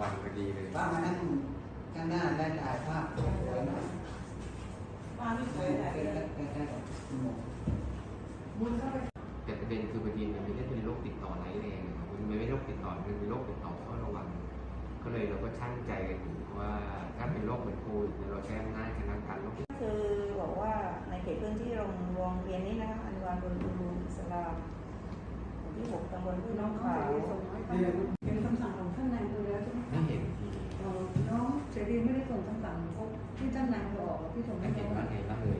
วันพอดีเลยป้ามานั่งข้างหน้าได้ถ่ายภาพสวยหน่อยมาไม่สวยใกแต่ล้ๆใกล้ๆกับหมอมุนเข้าไปแต่ประเด็นคือบางทีมันไม่ได้เป็นโรคติดต่อร้ายแรงนะครับมันไม่ใช่โรคติดต่อมันเป็นโรคติดต่อเฝ้าระวังก็เลยเราก็ช่างใจกันอยู่ว่าถ้าเป็นโรคเหมือนโควิดเนี่ยเราใช้อำนาจคณะการโรคติดคือบอกว่าในเขตพื้นที่โรงโรงเรียนนี้นะคะอันวานบนอุรุอิสลามหมู่ที่หกตำบลผู้น้น้อองงเขาขาวส่งให้ท่านเป็นคำสั่งของท่านนายอำเภอ รีไม่ได้ส่งคำสั่งพบที่ท่านนายอำเภอออกที่ส่งไม่ให้เห็นน้องว่าไงบ้างเลย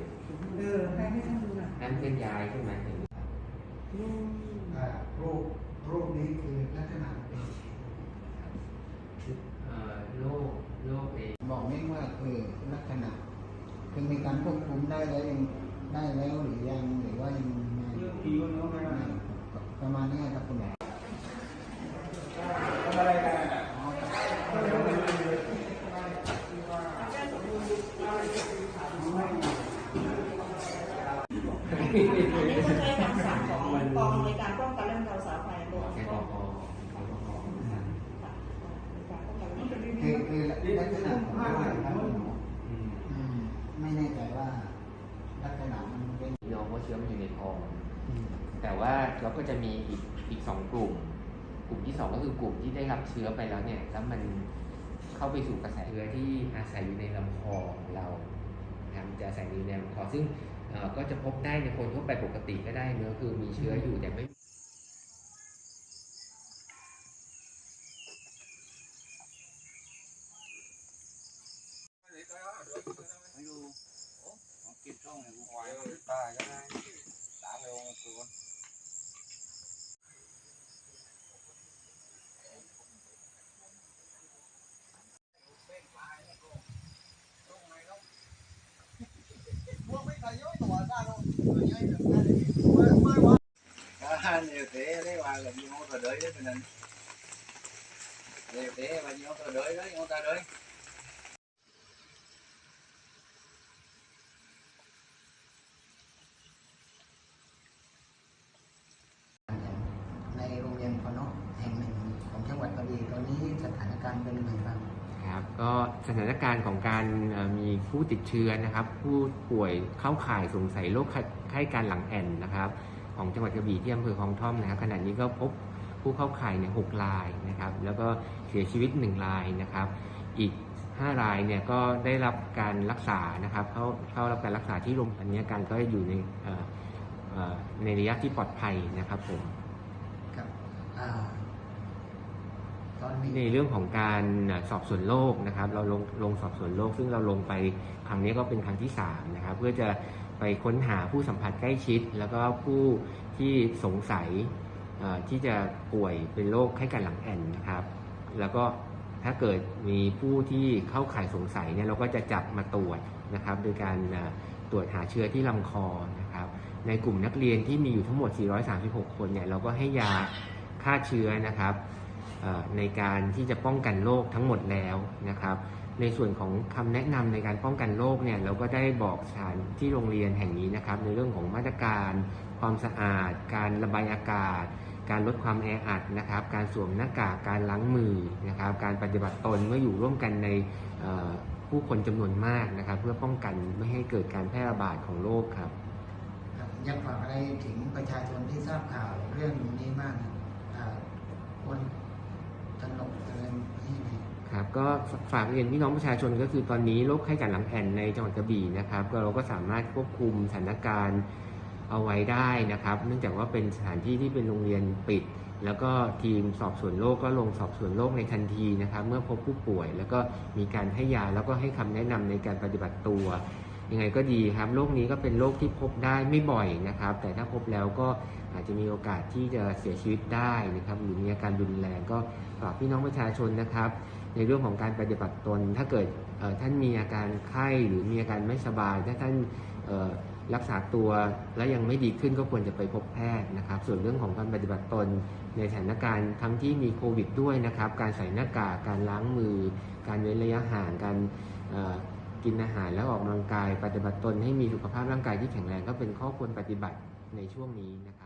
เออให้ให้ท่านดูหน่อยนั่นเป็นยายใช่ไหมเห็นอ่าโรคโรคนี้คือลักษณะเป็นเอ่อโรคโรคเองบอกไม่ว่าคือลักษณะคือมีการควบคุมได้แล้วยังได้แล้วหรือยังหรือว่ายังไงประมาณนี้ครับคุณหมอ อันนี้ก็ใช้คำสั่งของกองอำนวยการป้องกันและบรรเทาสาธารณภัยตัวกองคือคือลักษณะของโรคครับคุณหมออืมไม่แน่ใจว่าลักษณะมันเป็นน้องว่าเชื้อมันอยู่ในท้องแต่ว่าเราก็จะมีอีกอีกสองกลุ่ม กลุ่มที่สองก็คือกลุ่มที่ได้รับเชื้อไปแล้วเนี่ยแล้วมันเข้าไปสู่กระแสเชื้อที่อาศัยอยู่ในลำคอของเรา นะครับมันจะอาศัยอยู่ในลำคอซึ่งเอ่อก็จะพบได้ในคนทั่วไปปกติก็ได้เนื้อะคือมีเชื้ออยู่แต่ไม่ À, nhiều thế đấy mà là nhiều tờ đấy đấy nên nhiều thế và nhiều tờ đấy đấy nhiều tờ đấy ในโรงเรียนพนก แห่งหนึ่งของจังหวัดกระบี่ตอนนี้สถานการณ์เป็นยังไงบ้ ครับก็สถานการณ์ของการมีผู้ติดเชื้อนะครับ ผู้ป่วยเข้าข่ายสงสัยโรคไข้การหลังแอนนะครับ ของจังหวัดกระบี่ที่อำเภอคลองท่อมนะครับขณะนี้ก็พบผู้เข้าข่ายเนี่ยหกรายนะครับ แล้วก็เสียชีวิตหนึ่งรายนะครับ อีก5รายเนี่ยก็ได้รับการรักษานะครับเข้าเข้ารับการรักษาที่โรงพยาบาลนี้การก็อยู่ในในระยะที่ปลอดภัยนะครับผมครับ ในเรื่องของการสอบสวนโรคนะครับ เราลงลงสอบสวนโรคซึ่งเราลงไปครั้งนี้ก็เป็นครั้งที่3นะครับเพื่อจะไปค้นหาผู้สัมผัสใกล้ชิด แล้วก็ผู้ที่สงสัยที่จะป่วยเป็นโรคไข้การหลังแอนนะครับ แล้วก็ถ้าเกิดมีผู้ที่เข้าข่ายสงสัยเนี่ยเราก็จะจับมาตรวจนะครับ โดยการตรวจหาเชื้อที่ลำคอนะครับ ในกลุ่มนักเรียนที่มีอยู่ทั้งหมด 436 คนเนี่ยเราก็ให้ยาฆ่าเชื้อนะครับ ในการที่จะป้องกันโรคทั้งหมดแล้วนะครับ ในส่วนของคำแนะนำในการป้องกันโรคเนี่ยเราก็ได้บอกสถานที่โรงเรียนแห่งนี้นะครับ ในเรื่องของมาตรการ ความสะอาด การระบายอากาศ การลดความแออัดนะครับ การสวมหน้ากากการล้างมือนะครับ การปฏิบัติตนเมื่ออยู่ร่วมกันในผู้คนจำนวนมากนะครับ เพื่อป้องกันไม่ให้เกิดการแพร่ระบาดของโรคครับอยากฝากอะไรถึงประชาชนที่ทราบข่าวเรื่องนี้บ้างครับอ่าควร ตระหนกอะไรนี่ไหมครับก็ฝากเรียนพี่น้องประชาชนก็คือตอนนี้โรคไข้หวัดหลังแอนในจังหวัดกระบี่นะครับ ก็เราก็สามารถควบคุมสถานการณ์เอาไว้ได้นะครับ เนื่องจากว่าเป็นสถานที่ที่เป็นโรงเรียนปิด แล้วก็ทีมสอบสวนโรคก็ลงสอบสวนโรคในทันทีนะครับ เมื่อพบผู้ป่วย แล้วก็มีการให้ยาแล้วก็ให้คำแนะนำในการปฏิบัติตัว ยังไงก็ดีครับโรคนี้ก็เป็นโรคที่พบได้ไม่บ่อยนะครับ แต่ถ้าพบแล้วก็อาจจะมีโอกาสที่จะเสียชีวิตได้นะครับหรือมีอาการรุนแรงก็ฝากพี่น้องประชาชนนะครับ ในเรื่องของการปฏิบัติตน ถ้าเกิดท่านมีอาการไข้หรือมีอาการไม่สบาย ถ้าท่านรักษาตัวแล้วยังไม่ดีขึ้นก็ควรจะไปพบแพทย์นะครับ ส่วนเรื่องของการปฏิบัติตนในสถานการณ์ทั้งที่มีโควิดด้วยนะครับ การใส่หน้ากากการล้างมือ การเว้นระยะห่างการ กินอาหารแล้วออกกำลังกาย ปฏิบัติตนให้มีสุขภาพร่างกายที่แข็งแรงก็เป็นข้อควรปฏิบัติในช่วงนี้นะครับ